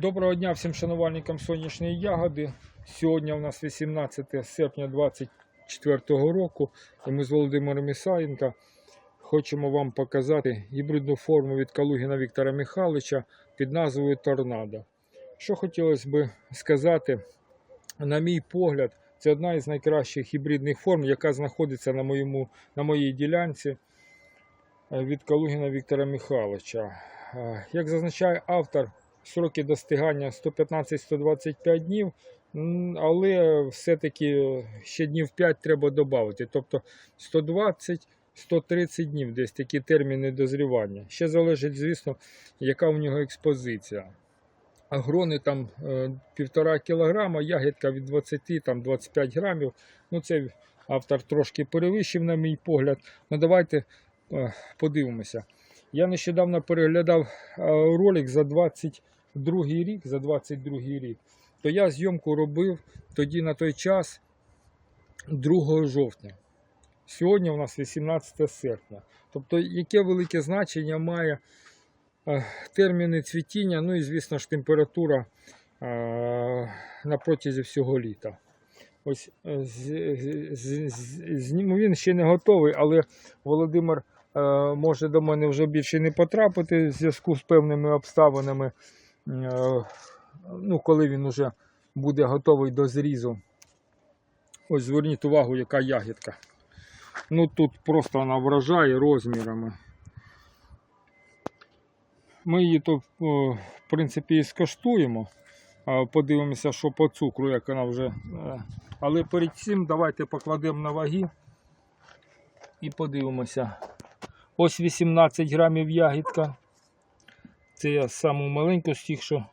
Доброго дня всім шанувальникам сонячної ягоди. Сьогодні у нас 18 серпня 2024 року. І ми з Володимиром Ісаєнко хочемо вам показати гібридну форму від Калугіна Віктора Михайловича під назвою Торнадо. Що хотілося би сказати, на мій погляд, це одна із найкращих гібридних форм, яка знаходиться на, моєму, на моїй ділянці е, від Калугіна Віктора Михайловича. Е, Як зазначає автор, сроки достигання 115-125 днів, але все-таки ще днів 5 треба додати. Тобто 120-130 днів десь такі терміни дозрівання. Ще залежить, звісно, яка у нього експозиція. Грони там е, півтора кілограма, ягідка від 20 там 25 грамів. Ну, це автор трошки перевищив, на мій погляд. Ну, давайте е, подивимося. Я нещодавно переглядав е, ролик за 22 рік, за 22 рік. То я зйомку робив тоді на той час 2 жовтня. Сьогодні у нас 18 серпня. Тобто, яке велике значення має е, терміни цвітіння, ну і, звісно ж, температура е, на протязі всього літа. Ось е, ним- він ще не готовий, але Володимир може до мене вже більше не потрапити в зв'язку з певними обставинами. Е, ну, коли він вже буде готовий до зрізу. Ось зверніть увагу, яка ягідка. Ну тут просто вона вражає розмірами. Ми її тут, в принципі, і скоштуємо. Подивимося, що по цукру, як вона вже. е. Але перед цим давайте покладемо на ваги і подивимося. Ось 18 грамів ягідка. Це я саму маленьку з тих, що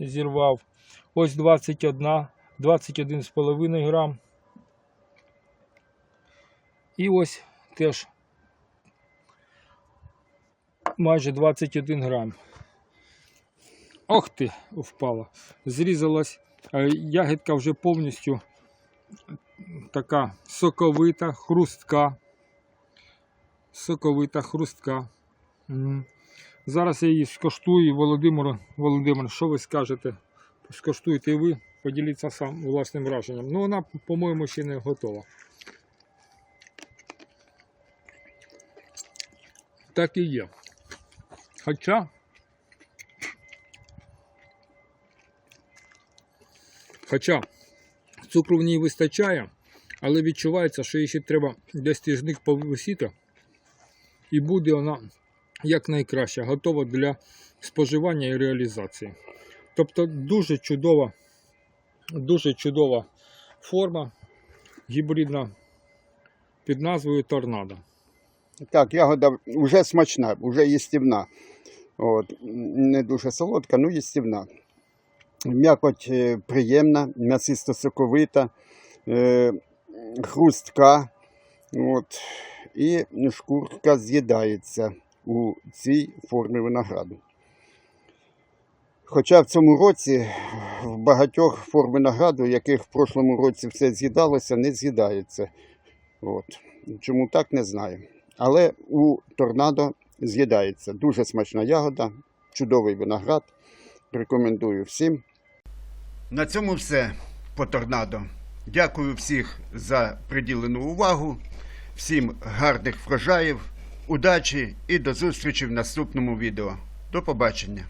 зірвав. Ось 21, 21,5 грам. І ось теж майже 21 грам. Ох ти, впала. Зрізалась. Е, Ягідка вже повністю така соковита, хрустка. Соковита, хрустка. Мгм. Зараз я її скоштую. Володимиру, Володимир, що ви скажете? Скоштуйте і ви, поділіться сам власним враженням. Ну, вона, по-моєму, ще не готова. Так і є. Хоча. Хоча цукру в ній вистачає, але відчувається, що їй ще треба десь тижник повисіти. І буде вона якнайкраще, готова для споживання і реалізації. Тобто дуже чудова, дуже чудова форма гібридна під назвою Торнадо. Так, ягода вже смачна, вже їстівна. От, не дуже солодка, але їстівна. М'якоть е, приємна, м'ясисто соковита, е, хрустка. От, і шкурка з'їдається у цій формі винограду. Хоча в цьому році в багатьох форм винограду, яких в прошлому році все з'їдалося, не з'їдається. От. Чому так, не знаю. Але у торнадо з'їдається. Дуже смачна ягода, чудовий виноград. Рекомендую всім. На цьому все по торнадо. Дякую всіх за приділену увагу, всім гарних врожаїв, удачі і до зустрічі в наступному відео. До побачення.